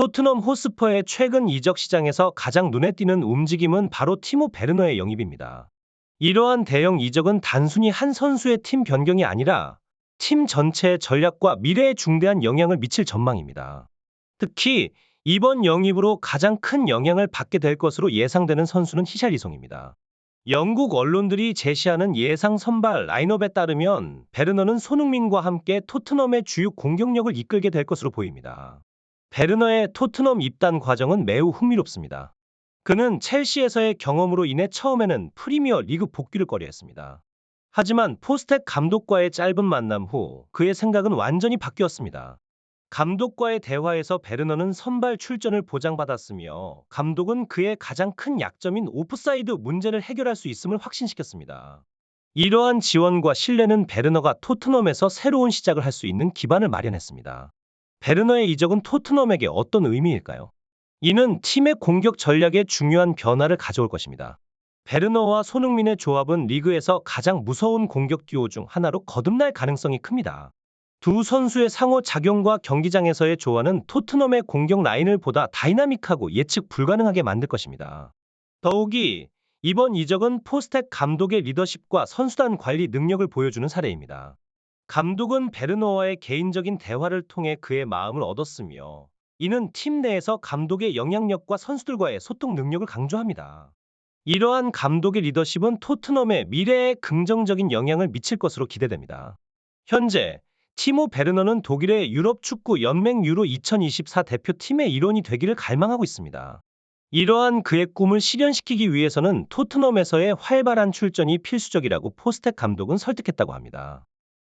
토트넘 호스퍼의 최근 이적 시장에서 가장 눈에 띄는 움직임은 바로 티모 베르너의 영입입니다. 이러한 대형 이적은 단순히 한 선수의 팀 변경이 아니라 팀 전체의 전략과 미래에 중대한 영향을 미칠 전망입니다. 특히 이번 영입으로 가장 큰 영향을 받게 될 것으로 예상되는 선수는 히샬리송입니다. 영국 언론들이 제시하는 예상 선발 라인업에 따르면 베르너는 손흥민과 함께 토트넘의 주요 공격력을 이끌게 될 것으로 보입니다. 베르너의 토트넘 입단 과정은 매우 흥미롭습니다. 그는 첼시에서의 경험으로 인해 처음에는 프리미어 리그 복귀를 꺼려했습니다. 하지만 포스텍 감독과의 짧은 만남 후 그의 생각은 완전히 바뀌었습니다. 감독과의 대화에서 베르너는 선발 출전을 보장받았으며 감독은 그의 가장 큰 약점인 오프사이드 문제를 해결할 수 있음을 확신시켰습니다. 이러한 지원과 신뢰는 베르너가 토트넘에서 새로운 시작을 할 수 있는 기반을 마련했습니다. 베르너의 이적은 토트넘에게 어떤 의미일까요? 이는 팀의 공격 전략에 중요한 변화를 가져올 것입니다. 베르너와 손흥민의 조합은 리그에서 가장 무서운 공격 듀오 중 하나로 거듭날 가능성이 큽니다. 두 선수의 상호 작용과 경기장에서의 조화는 토트넘의 공격 라인을 보다 다이나믹하고 예측 불가능하게 만들 것입니다. 더욱이 이번 이적은 포스텍 감독의 리더십과 선수단 관리 능력을 보여주는 사례입니다. 감독은 베르너와의 개인적인 대화를 통해 그의 마음을 얻었으며 이는 팀 내에서 감독의 영향력과 선수들과의 소통 능력을 강조합니다. 이러한 감독의 리더십은 토트넘의 미래에 긍정적인 영향을 미칠 것으로 기대됩니다. 현재 티모 베르너는 독일의 유럽 축구 연맹 유로 2024 대표팀의 일원이 되기를 갈망하고 있습니다. 이러한 그의 꿈을 실현시키기 위해서는 토트넘에서의 활발한 출전이 필수적이라고 포스텍 감독은 설득했다고 합니다.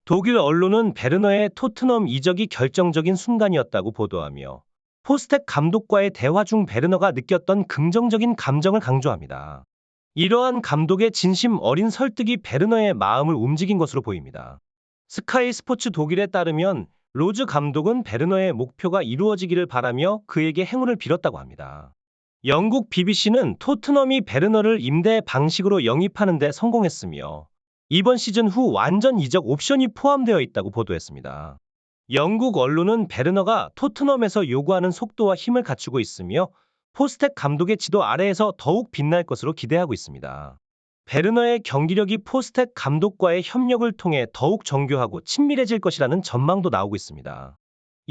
독일 언론은 베르너의 토트넘 이적이 결정적인 순간이었다고 보도하며 포스텍 감독과의 대화 중 베르너가 느꼈던 긍정적인 감정을 강조합니다. 이러한 감독의 진심 어린 설득이 베르너의 마음을 움직인 것으로 보입니다. 스카이 스포츠 독일에 따르면 로즈 감독은 베르너의 목표가 이루어지기를 바라며 그에게 행운을 빌었다고 합니다. 영국 BBC는 토트넘이 베르너를 임대 방식으로 영입하는 데 성공했으며 이번 시즌 후 완전 이적 옵션이 포함되어 있다고 보도했습니다. 영국 언론은 베르너가 토트넘에서 요구하는 속도와 힘을 갖추고 있으며 포스텍 감독의 지도 아래에서 더욱 빛날 것으로 기대하고 있습니다. 베르너의 경기력이 포스텍 감독과의 협력을 통해 더욱 정교하고 친밀해질 것이라는 전망도 나오고 있습니다.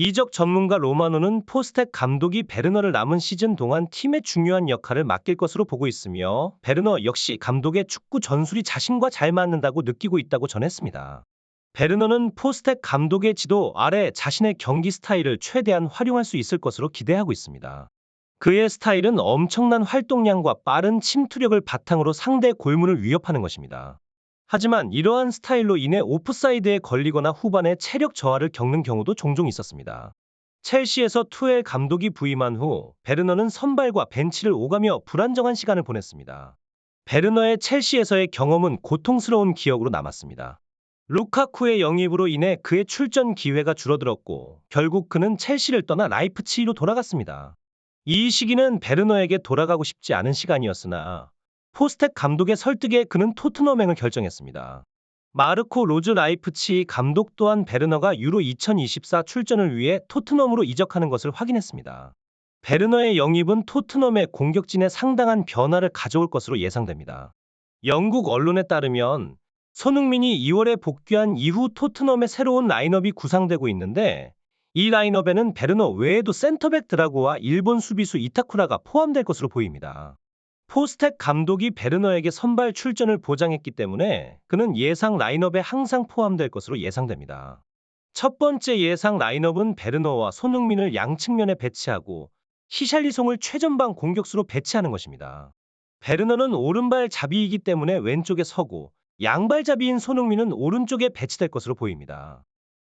이적 전문가 로마노는 포스텍 감독이 베르너를 남은 시즌 동안 팀의 중요한 역할을 맡길 것으로 보고 있으며 베르너 역시 감독의 축구 전술이 자신과 잘 맞는다고 느끼고 있다고 전했습니다. 베르너는 포스텍 감독의 지도 아래 자신의 경기 스타일을 최대한 활용할 수 있을 것으로 기대하고 있습니다. 그의 스타일은 엄청난 활동량과 빠른 침투력을 바탕으로 상대 골문을 위협하는 것입니다. 하지만 이러한 스타일로 인해 오프사이드에 걸리거나 후반에 체력 저하를 겪는 경우도 종종 있었습니다. 첼시에서 투엘 감독이 부임한 후 베르너는 선발과 벤치를 오가며 불안정한 시간을 보냈습니다. 베르너의 첼시에서의 경험은 고통스러운 기억으로 남았습니다. 루카쿠의 영입으로 인해 그의 출전 기회가 줄어들었고 결국 그는 첼시를 떠나 라이프치히로 돌아갔습니다. 이 시기는 베르너에게 돌아가고 싶지 않은 시간이었으나 포스텍 감독의 설득에 그는 토트넘행을 결정했습니다. 마르코 로즈 라이프치 감독 또한 베르너가 유로 2024 출전을 위해 토트넘으로 이적하는 것을 확인했습니다. 베르너의 영입은 토트넘의 공격진에 상당한 변화를 가져올 것으로 예상됩니다. 영국 언론에 따르면 손흥민이 2월에 복귀한 이후 토트넘의 새로운 라인업이 구상되고 있는데 이 라인업에는 베르너 외에도 센터백 드라고와 일본 수비수 이타쿠라가 포함될 것으로 보입니다. 포스텍 감독이 베르너에게 선발 출전을 보장했기 때문에 그는 예상 라인업에 항상 포함될 것으로 예상됩니다. 첫 번째 예상 라인업은 베르너와 손흥민을 양측면에 배치하고 히샬리송을 최전방 공격수로 배치하는 것입니다. 베르너는 오른발 잡이이기 때문에 왼쪽에 서고 양발잡이인 손흥민은 오른쪽에 배치될 것으로 보입니다.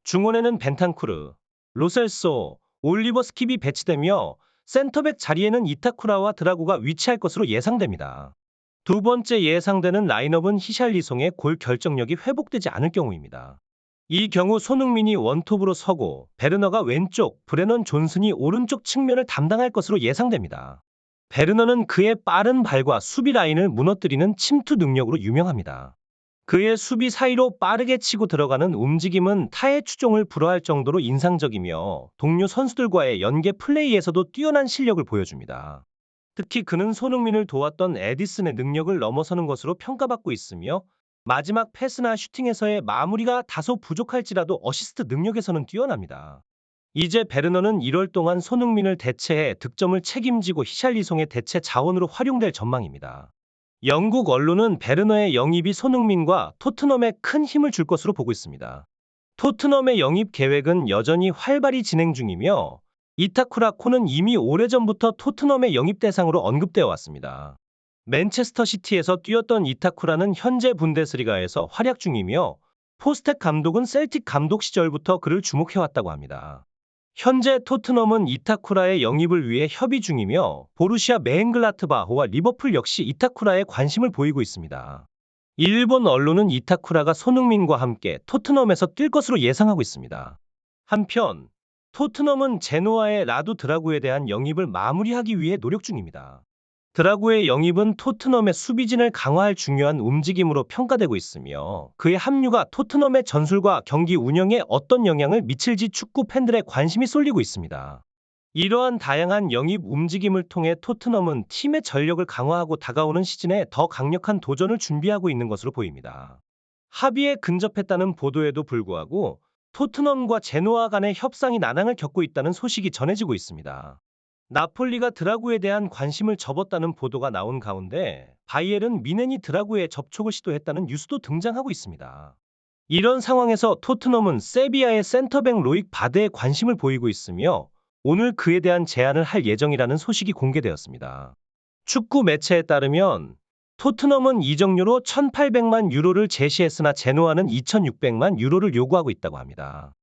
중원에는 벤탄쿠르, 로셀소, 올리버 스킵이 배치되며 센터백 자리에는 이타쿠라와 드라구가 위치할 것으로 예상됩니다. 두 번째 예상되는 라인업은 히샬리송의 골 결정력이 회복되지 않을 경우입니다. 이 경우 손흥민이 원톱으로 서고 베르너가 왼쪽, 브레넌 존슨이 오른쪽 측면을 담당할 것으로 예상됩니다. 베르너는 그의 빠른 발과 수비 라인을 무너뜨리는 침투 능력으로 유명합니다. 그의 수비 사이로 빠르게 치고 들어가는 움직임은 타의 추종을 불허할 정도로 인상적이며 동료 선수들과의 연계 플레이에서도 뛰어난 실력을 보여줍니다. 특히 그는 손흥민을 도왔던 에디슨의 능력을 넘어서는 것으로 평가받고 있으며 마지막 패스나 슈팅에서의 마무리가 다소 부족할지라도 어시스트 능력에서는 뛰어납니다. 이제 베르너는 1월 동안 손흥민을 대체해 득점을 책임지고 히샬리송의 대체 자원으로 활용될 전망입니다. 영국 언론은 베르너의 영입이 손흥민과 토트넘에 큰 힘을 줄 것으로 보고 있습니다. 토트넘의 영입 계획은 여전히 활발히 진행 중이며 이타쿠라 코는 이미 오래전부터 토트넘의 영입 대상으로 언급되어 왔습니다. 맨체스터 시티에서 뛰었던 이타쿠라는 현재 분데스리가에서 활약 중이며 포스텍 감독은 셀틱 감독 시절부터 그를 주목해왔다고 합니다. 현재 토트넘은 이타쿠라의 영입을 위해 협의 중이며 보루시아 메헨글라트바호와 리버풀 역시 이타쿠라에 관심을 보이고 있습니다. 일본 언론은 이타쿠라가 손흥민과 함께 토트넘에서 뛸 것으로 예상하고 있습니다. 한편 토트넘은 제노아의 라두 드라구에 대한 영입을 마무리하기 위해 노력 중입니다. 드라구의 영입은 토트넘의 수비진을 강화할 중요한 움직임으로 평가되고 있으며 그의 합류가 토트넘의 전술과 경기 운영에 어떤 영향을 미칠지 축구 팬들의 관심이 쏠리고 있습니다. 이러한 다양한 영입 움직임을 통해 토트넘은 팀의 전력을 강화하고 다가오는 시즌에 더 강력한 도전을 준비하고 있는 것으로 보입니다. 합의에 근접했다는 보도에도 불구하고 토트넘과 제노아 간의 협상이 난항을 겪고 있다는 소식이 전해지고 있습니다. 나폴리가 드라구에 대한 관심을 접었다는 보도가 나온 가운데 바이엘은 미넨이 드라구에 접촉을 시도했다는 뉴스도 등장하고 있습니다. 이런 상황에서 토트넘은 세비야의 센터백 로익 바드에 관심을 보이고 있으며 오늘 그에 대한 제안을 할 예정이라는 소식이 공개되었습니다. 축구 매체에 따르면 토트넘은 이적료로 1,800만 유로를 제시했으나 제노아는 2,600만 유로를 요구하고 있다고 합니다.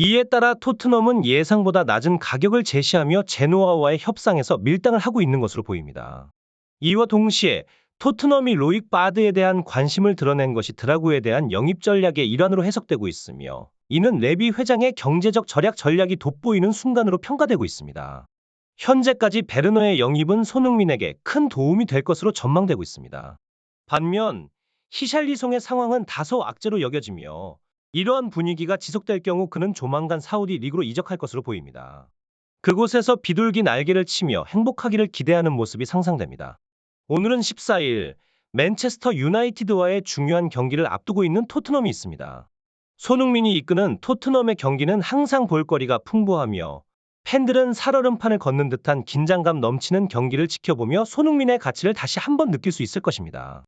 이에 따라 토트넘은 예상보다 낮은 가격을 제시하며 제노아와의 협상에서 밀당을 하고 있는 것으로 보입니다. 이와 동시에 토트넘이 로익 바드에 대한 관심을 드러낸 것이 드라구에 대한 영입 전략의 일환으로 해석되고 있으며 이는 레비 회장의 경제적 절약 전략이 돋보이는 순간으로 평가되고 있습니다. 현재까지 베르너의 영입은 손흥민에게 큰 도움이 될 것으로 전망되고 있습니다. 반면 히샬리송의 상황은 다소 악재로 여겨지며 이러한 분위기가 지속될 경우 그는 조만간 사우디 리그로 이적할 것으로 보입니다. 그곳에서 비둘기 날개를 치며 행복하기를 기대하는 모습이 상상됩니다. 오늘은 14일 맨체스터 유나이티드와의 중요한 경기를 앞두고 있는 토트넘이 있습니다. 손흥민이 이끄는 토트넘의 경기는 항상 볼거리가 풍부하며 팬들은 살얼음판을 걷는 듯한 긴장감 넘치는 경기를 지켜보며 손흥민의 가치를 다시 한번 느낄 수 있을 것입니다.